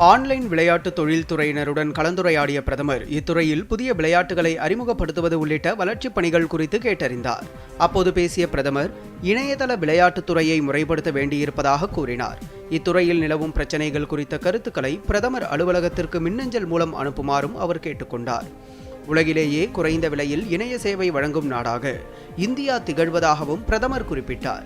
Online விளையாட்டு தொழில்துறையினருடன் கலந்துரையாடிய பிரதமர் இத்துறையில் புதிய விளையாட்டுகளை அறிமுகப்படுத்துவது உள்ளிட்ட வளர்ச்சிப் பணிகள் குறித்து கேட்டறிந்தார். அப்போது பேசிய பிரதமர் இணையதள விளையாட்டுத் துறையை முறைப்படுத்த வேண்டியிருப்பதாக கூறினார். இத்துறையில் நிலவும் பிரச்சினைகள் குறித்த கருத்துக்களை பிரதமர் அலுவலகத்திற்கு மின்னஞ்சல் மூலம் அனுப்புமாறும் அவர் கேட்டுக்கொண்டார். உலகிலேயே குறைந்த விலையில் இணைய சேவை வழங்கும் நாடாக இந்தியா திகழ்வதாகவும் பிரதமர் குறிப்பிட்டார்.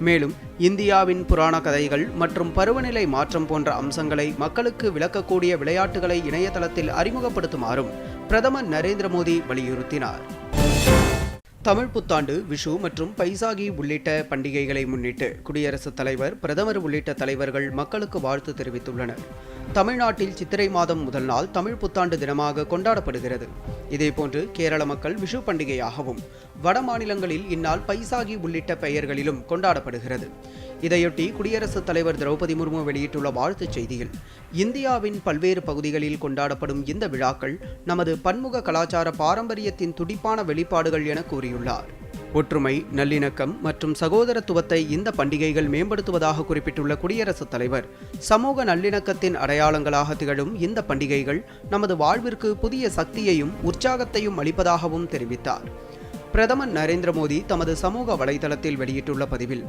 மேலும் இந்தியாவின் புராண கதைகள் மற்றும் பருவநிலை மாற்றம் போன்ற அம்சங்களை மக்களுக்கு விளக்கக்கூடிய விளையாட்டுகளை இணையதளத்தில் அறிமுகப்படுத்துமாறும் பிரதமர் நரேந்திர மோடி வலியுறுத்தினார். தமிழ் புத்தாண்டு விஷு மற்றும் பைசாகி உள்ளிட்ட பண்டிகைகளை முன்னிட்டு குடியரசுத் தலைவர் பிரதமர் உள்ளிட்ட தலைவர்கள் மக்களுக்கு வாழ்த்து தெரிவித்துள்ளனர். தமிழ்நாட்டில் சித்திரை மாதம் முதல் நாள் தமிழ் புத்தாண்டு தினமாக கொண்டாடப்படுகிறது. இதேபோன்று கேரள மக்கள் விஷு பண்டிகையாகவும் வட மாநிலங்களில் இந்நாள் பைசாகி உள்ளிட்ட பெயர்களிலும் கொண்டாடப்படுகிறது. இதையொட்டி குடியரசுத் தலைவர் திரௌபதி முர்மு வெளியிட்டுள்ள வாழ்த்துச் செய்தியில் இந்தியாவின் பல்வேறு பகுதிகளில் கொண்டாடப்படும் இந்த விழாக்கள் நமது பன்முக கலாச்சார பாரம்பரியத்தின் துடிப்பான வெளிப்பாடுகள் என கூறியுள்ளார். ஒற்றுமை நல்லிணக்கம் மற்றும் சகோதரத்துவத்தை இந்த பண்டிகைகள் மேம்படுத்துவதாக குறிப்பிட்டுள்ள குடியரசுத் தலைவர் சமூக நல்லிணக்கத்தின் அடையாளங்களாக திகழும் இந்த பண்டிகைகள் நமது வாழ்விற்கு புதிய சக்தியையும் உற்சாகத்தையும் அளிப்பதாகவும் தெரிவித்தார். பிரதமர் நரேந்திர மோடி தமது சமூக வலைதளத்தில் வெளியிட்டுள்ள பதிவில்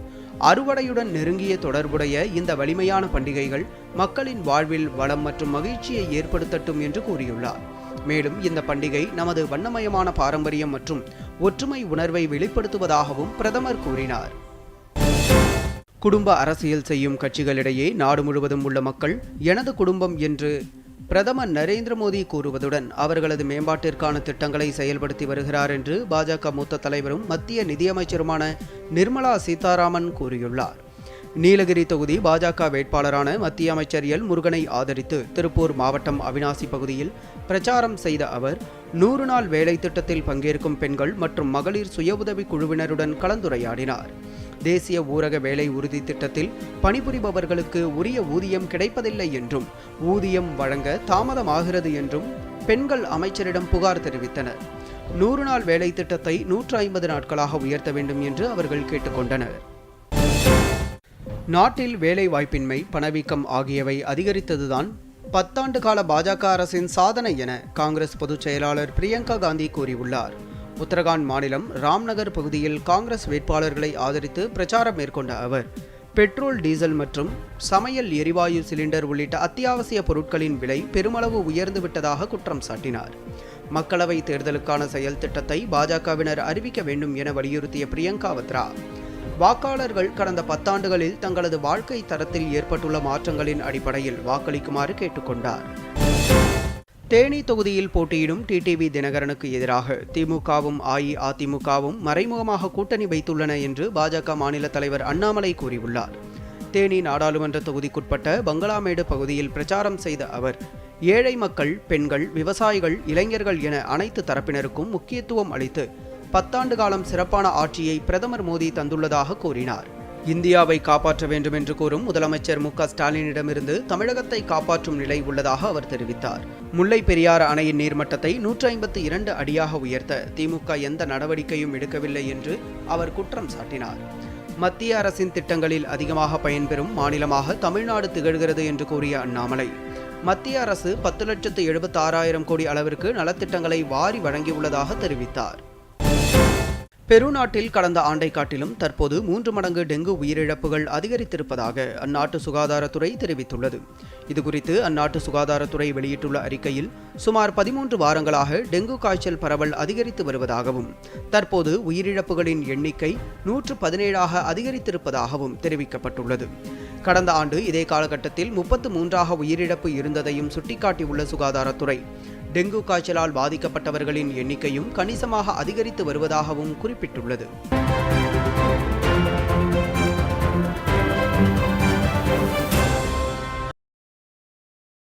அறுவடையுடன் நெருங்கிய தொடர்புடைய இந்த வலிமையான பண்டிகைகள் மக்களின் வாழ்வில் வளம் மற்றும் மகிழ்ச்சியை ஏற்படுத்தட்டும் என்று கூறியுள்ளார். மேலும் இந்த பண்டிகை நமது வண்ணமயமான பாரம்பரியம் மற்றும் ஒற்றுமை உணர்வை வெளிப்படுத்துவதாகவும் பிரதமர் கூறினார். குடும்ப அரசியல் செய்யும் கட்சிகளிடையே நாடு முழுவதும் உள்ள மக்கள் எனது குடும்பம் என்று பிரதமர் நரேந்திர மோடி கூறுவதுடன் அவர்களது மேம்பாட்டிற்கான திட்டங்களை செயல்படுத்தி வருகிறார் என்று பாஜக மூத்த தலைவரும் மத்திய நிதியமைச்சருமான நிர்மலா சீதாராமன் கூறியுள்ளார். நீலகிரி தொகுதி பாஜக வேட்பாளரான மத்திய அமைச்சர் எல் முருகனை ஆதரித்து திருப்பூர் மாவட்டம் அவினாசி பகுதியில் பிரச்சாரம் செய்த அவர் நூறு நாள் வேலை திட்டத்தில் பங்கேற்கும் பெண்கள் மற்றும் மகளிர் சுய உதவி குழுவினருடன் கலந்துரையாடினார். தேசிய ஊரக வேலை உறுதி திட்டத்தில் பணிபுரிபவர்களுக்கு உரிய ஊதியம் கிடைப்பதில்லை என்றும் ஊதியம் வழங்க தாமதமாகிறது என்றும் பெண்கள் அமைச்சரிடம் புகார் தெரிவித்தனர். நூறு நாள் வேலை திட்டத்தை நூற்று ஐம்பது நாட்களாக உயர்த்த வேண்டும் என்று அவர்கள் கேட்டுக்கொண்டனர். நாட்டில் வேலை வாய்ப்பின்மை பணவீக்கம் ஆகியவை அதிகரித்ததுதான் பத்தாண்டு கால பாஜக அரசின் சாதனை என காங்கிரஸ் பொதுச் செயலாளர் பிரியங்கா காந்தி கூறியுள்ளார். உத்தரகாண்ட் மாநிலம் ராம்நகர் பகுதியில் காங்கிரஸ் வேட்பாளர்களை ஆதரித்து பிரச்சாரம் மேற்கொண்ட அவர் பெட்ரோல் டீசல் மற்றும் சமையல் எரிவாயு சிலிண்டர் உள்ளிட்ட அத்தியாவசிய பொருட்களின் விலை பெருமளவு உயர்ந்து விட்டதாக குற்றம் சாட்டினார். மக்களவை தேர்தலுக்கான செயல் திட்டத்தை பாஜகவினர் அறிவிக்க வேண்டும் என வலியுறுத்திய பிரியங்கா வத்ரா வாக்காளர்கள் கடந்த பத்தாண்டுகளில் தங்களது வாழ்க்கை தரத்தில் ஏற்பட்டுள்ள மாற்றங்களின் அடிப்படையில் வாக்களிக்குமாறு கேட்டுக்கொண்டார். தேனி தொகுதியில் போட்டியிடும் டிடிவி தினகரனுக்கு எதிராக திமுகவும் அஇஅதிமுகவும் மறைமுகமாக கூட்டணி வைத்துள்ளன என்று பாஜக மாநில தலைவர் அண்ணாமலை கூறியுள்ளார். தேனி நாடாளுமன்ற தொகுதிக்குட்பட்ட பங்களாமேடு பகுதியில் பிரச்சாரம் செய்த அவர் ஏழை மக்கள் பெண்கள் விவசாயிகள் இளைஞர்கள் என அனைத்து தரப்பினருக்கும் முக்கியத்துவம் அளித்து பத்தாண்டு காலம் சிறப்பான ஆட்சியை பிரதமர் மோடி தந்துள்ளதாக கூறினார். இந்தியாவை காப்பாற்ற வேண்டும் என்று கூறும் முதலமைச்சர் மு ஸ்டாலினிடமிருந்து தமிழகத்தை காப்பாற்றும் நிலை உள்ளதாக அவர் தெரிவித்தார். முல்லை பெரியாறு அணையின் நீர்மட்டத்தை நூற்றி ஐம்பத்தி இரண்டு அடியாக உயர்த்த திமுக எந்த நடவடிக்கையும் எடுக்கவில்லை என்று அவர் குற்றம் சாட்டினார். மத்திய அரசின் திட்டங்களில் அதிகமாக பயன்பெறும் மாநிலமாக தமிழ்நாடு திகழ்கிறது என்று கூறிய அண்ணாமலை மத்திய அரசு பத்து லட்சத்து எழுபத்தாறாயிரம் கோடி அளவிற்கு நலத்திட்டங்களை வாரி வழங்கியுள்ளதாக தெரிவித்தார். பெருநாட்டில் கடந்த ஆண்டை காட்டிலும் தற்போது மூன்று மடங்கு டெங்கு உயிரிழப்புகள் அதிகரித்திருப்பதாக அந்நாட்டு சுகாதாரத்துறை தெரிவித்துள்ளது. இதுகுறித்து அந்நாட்டு சுகாதாரத்துறை வெளியிட்டுள்ள அறிக்கையில் சுமார் பதிமூன்று வாரங்களாக டெங்கு காய்ச்சல் பரவல் அதிகரித்து வருவதாகவும் தற்போது உயிரிழப்புகளின் எண்ணிக்கை நூற்று பதினேழாக அதிகரித்திருப்பதாகவும் தெரிவிக்கப்பட்டுள்ளது. கடந்த ஆண்டு இதே காலகட்டத்தில் முப்பத்து மூன்றாக உயிரிழப்பு இருந்ததையும் சுட்டிக்காட்டியுள்ள சுகாதாரத்துறை டெங்கு காய்ச்சலால் பாதிக்கப்பட்டவர்களின் எண்ணிக்கையும் கணிசமாக அதிகரித்து வருவதாகவும் குறிப்பிட்டுள்ளது.